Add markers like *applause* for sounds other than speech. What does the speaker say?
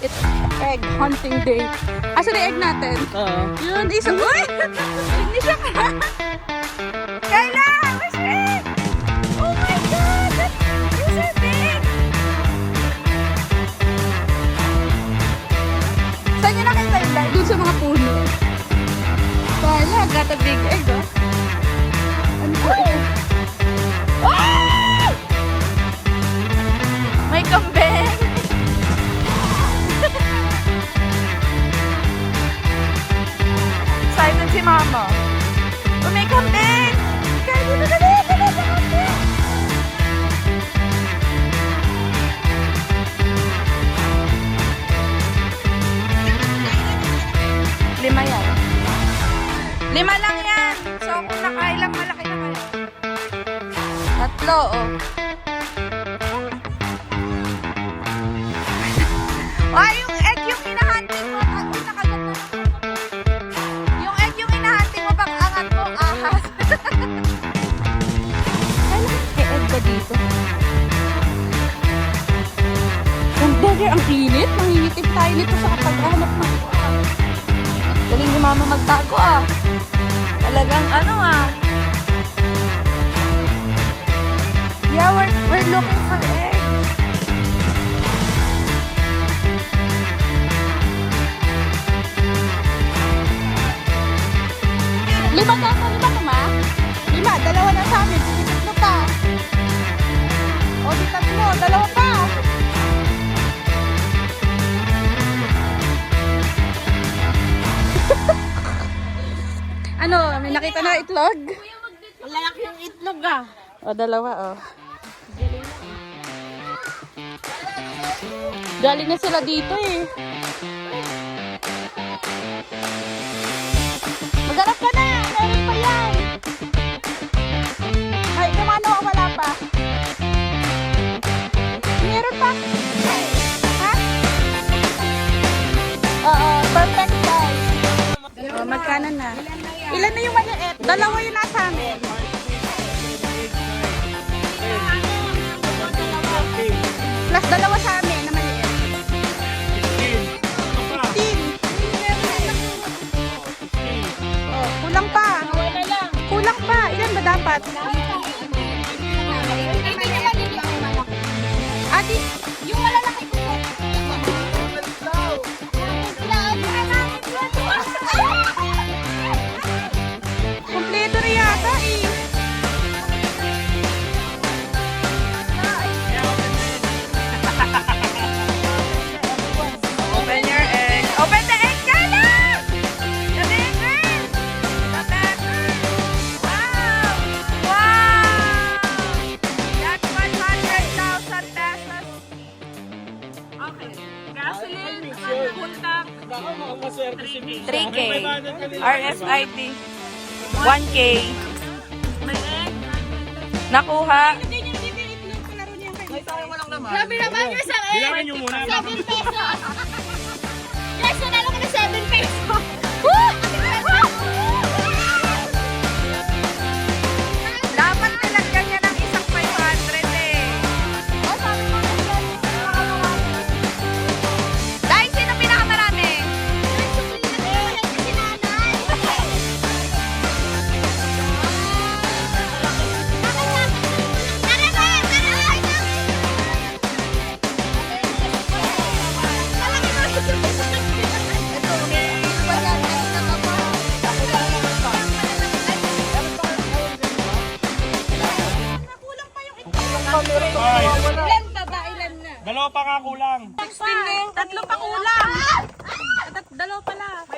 It's egg hunting day. Asa na egg natin? Oo. Yun, isa. Uy! *laughs* Hindi siya ka. Kayla! Where's egg? Oh my God! So big! Saan niyo nakita yung light? Doon sa mga puno. Kayla, got a big egg, oh. Ano ito? Si Mama. Oh, may kambing! Kaya dito na dito na sa kambing! Lima yan. Lima lang yan. So, kung nakailang malaki na kayo. Tatlo, oh. Bagay, ang init. Mangingitim tayo nito sa kapag-hanap ng Galing ni mama magtago ah. Talagang ano ah. Yeah, we're, we're looking for eggs. Nakita na itlog? Ang lalaki yung itlog ah. O, dalawa, o. Galing na sila dito eh. Magkano na? Ilan na yung maliit? Dalawa yung nasa amin. Plus dalawa sa amin na maliit. 15. Oh, kulang pa. Kulang pa. Ilan ba dapat? Okay. Gasoline, contact, Baka makamaswerte si Miss. 3K. May 500 kanina. RFID. 1K. may egg. Nakuha. Sabi naman yung isang egg. Bilangin niyo muna. 7 pesos. Five. Ilan pa ba? Ilan na? Dalawa pa nga kulang. Tatlo pa kulang. Dalawa pala.